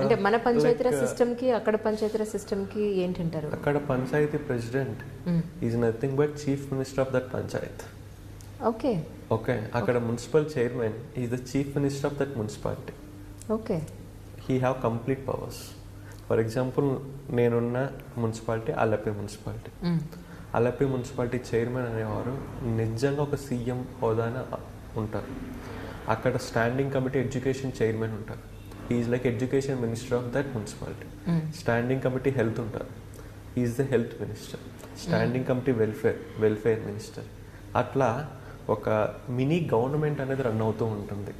అంటే మన పంచాయతీరాజ్ సిస్టమ్కి అక్కడ పంచాయతీరాజ్ సిస్టమ్కి ఏంటంటారు? అక్కడ panchayati president. Is nothing but chief minister of that panchayat. Okay okay అక్కడ municipal chairman is the chief minister of that municipality okay he have complete powers for example నేనున్న municipality అల్లపి మున్సిపాలిటీ మ్మ్. అల్లపి municipality chairman అనేవారు నిజంగా ఒక CM హోదాన ఉంటారు. అక్కడ స్టాండింగ్ కమిటీ ఎడ్యుకేషన్ చైర్మన్ ఉంటారు. Is like education minister of that municipality. Standing committee health ఉంటారు. Is the health minister standing committee welfare welfare minister అట్లా ఒక మినీ గవర్నమెంట్ అనేది రన్ అవుతూ ఉంటుంది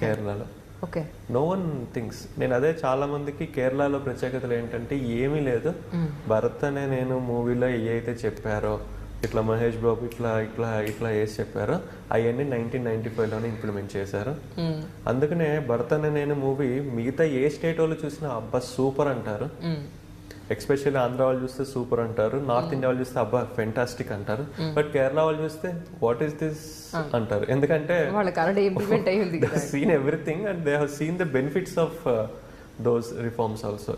కేరళలో. ఓకే నో వన్ థింగ్స్ నేను అదే చాలా మందికి కేరళలో ప్రత్యేకతలు ఏంటంటే ఏమీ లేదు. మ్మ్. భరత్ అనే నేను మూవీలో ఏ అయితే చెప్పారో ఇట్లా మహేష్ బాబు ఇట్లా ఇట్లా ఇట్లా వేసి చెప్పారో. అవన్నీ నైన్టీన్ నైన్టీ ఫైవ్లోనే ఇంప్లిమెంట్ చేశారు. అందుకనే భరత్ నేను మూవీ మిగతా ఏ స్టేట్ వాళ్ళు చూసినా అబ్బా సూపర్ అంటారు. ఎక్స్పెషల్లీ ఆంధ్ర వాళ్ళు చూస్తే సూపర్ అంటారు. నార్త్ ఇండియా వాళ్ళు చూస్తే అబ్బా ఫెంటాస్టిక్ అంటారు. బట్ కేరళ వాళ్ళు చూస్తే వాట్ ఈస్ దిస్ అంటారు. ఎందుకంటే seen everything and they have seen the benefits of those reforms also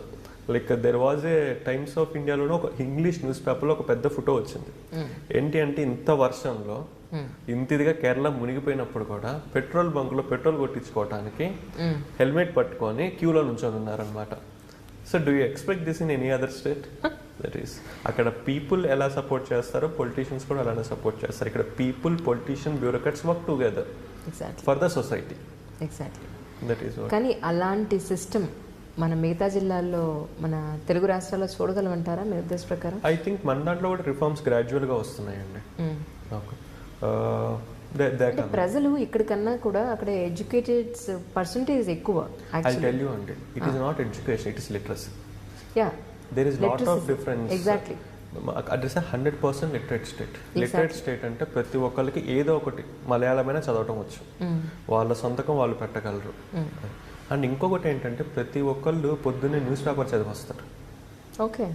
like there was a times of ఇండియాలోనే ఒక ఇంగ్లీష్ న్యూస్ పేపర్లో ఒక పెద్ద ఫోటో వచ్చింది. ఏంటి అంటే ఇంత వర్షంలో ఇంత ఇదిగా కేరళ మునిగిపోయినప్పుడు కూడా పెట్రోల్ బంకులో పెట్రోల్ కొట్టించుకోవడానికి మ్మ్. హెల్మెట్ పట్టుకొని క్యూలో నుంచొని ఉన్నారనమాట so do you expect this in any other state that is అక్కడ పీపుల్ ఎలా సపోర్ట్ చేస్తారో పొలిటీషియన్స్ కూడా అలానే సపోర్ట్ చేస్తారు. ఇక్కడ people politician bureaucrats work together for the society exactly that is కానీ అలాంటి సిస్టమ్ మన మిగతా జిల్లాల్లో మన తెలుగు రాష్ట్రాల్లో చూడగలమంటారా మీ ఉద్దేశ ప్రకారం? ఐ థింక్ మన దాంట్లో కూడా రిఫార్మ్స్ గ్రాడ్యువల్గా వస్తున్నాయండి. దే అంటే ప్రజలు ఇక్కడికన్నా కూడా అక్కడ ఎడ్యుకేటెడ్ పర్సంటేజ్ ఎక్కువ ఐ టెల్ యూ అండి it is not education it is literacy yeah there is lot of. Difference Exactly. Address hundred percent literate state literate state అంటే ప్రతి ఒక్కరికి ఏదో ఒకటి మలయాళమైనా చదవటం వచ్చు. వాళ్ళ సొంతకం వాళ్ళు పెట్టగలరు. అండ్ ఇంకొకటి ఏంటంటే ప్రతి ఒక్కళ్ళు పొద్దున్నే న్యూస్ పేపర్ చదివి వస్తారు. ఓకే.